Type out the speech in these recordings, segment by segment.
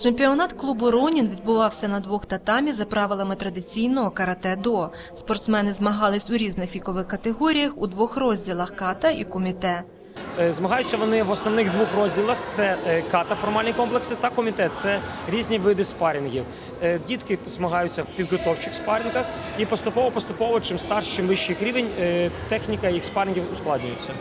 Чемпіонат клубу Ронін відбувався на двох татамі за правилами традиційного карате-до. Спортсмени змагались у різних вікових категоріях у двох розділах ката і куміте. Е, Змагаються вони в основних двох розділах: це е, ката, формальні комплекси та комітет. Це різні види спарінгів. Е, Дітки змагаються в підготовчих спарінгах, і поступово-поступово, чим старший, чим вищий рівень, техніка їх спарингів ускладнюється.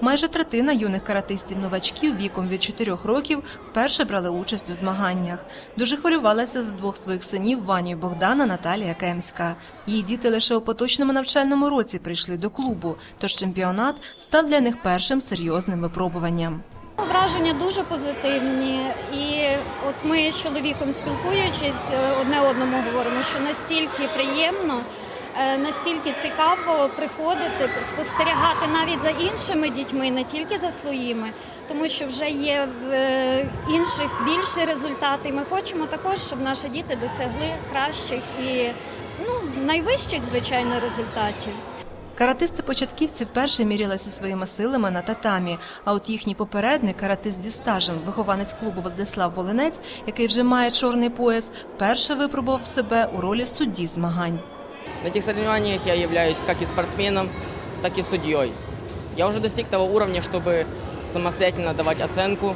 Майже третина юних каратистів-новачків віком від 4 років вперше брали участь у змаганнях. Дуже хвилювалася за двох своїх синів Ваню і Богдана Наталія Кемська. Її діти лише у поточному навчальному році прийшли до клубу, тож чемпіонат став для них першим серйозним випробуванням. Враження дуже позитивні, і от ми з чоловіком спілкуючись, е, одне одному говоримо, що настільки приємно, настільки цікаво приходити, спостерігати навіть за іншими дітьми, не тільки за своїми, тому що вже є в е, інших більші результати. Ми хочемо також, щоб наші діти досягли кращих і ну, найвищих, звичайно, результатів. Каратисти-початківці вперше мірялися своїми силами на татамі. А от їхній попередник, каратист зі стажем, вихованець клубу Владислав Волинець, який вже має чорний пояс, вперше випробував себе у ролі судді змагань. На этих соревнованиях я являюсь как и спортсменом, так и судьей. Я уже достиг того уровня, чтобы самостоятельно давать оценку.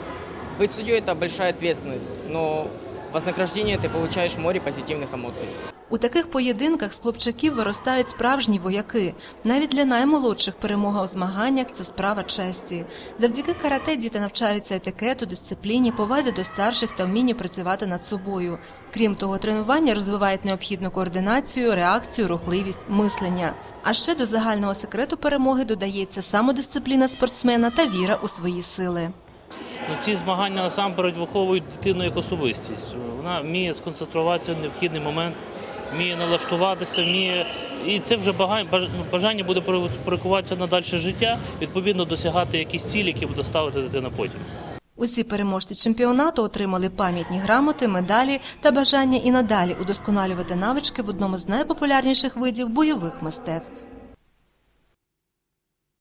Быть судьей – это большая ответственность, но вознаграждение ты получаешь море позитивных эмоций. У таких поєдинках з хлопчаків виростають справжні вояки. Навіть для наймолодших перемога у змаганнях це справа честі. Завдяки карате діти навчаються етикету, дисципліні, повазі до старших та вмінні працювати над собою. Крім того, тренування розвивають необхідну координацію, реакцію, рухливість, мислення. А ще до загального секрету перемоги додається самодисципліна спортсмена та віра у свої сили. Ну, ці змагання насамперед виховують дитину як особистість. Вона вміє сконцентруватися в необхідний момент, вміє налаштуватися, вміє. І це вже бажання буде прикуватися на дальше життя, відповідно досягати якісь цілі, які буде ставити дитина потім. Усі переможці чемпіонату отримали пам'ятні грамоти, медалі та бажання і надалі удосконалювати навички в одному з найпопулярніших видів бойових мистецтв.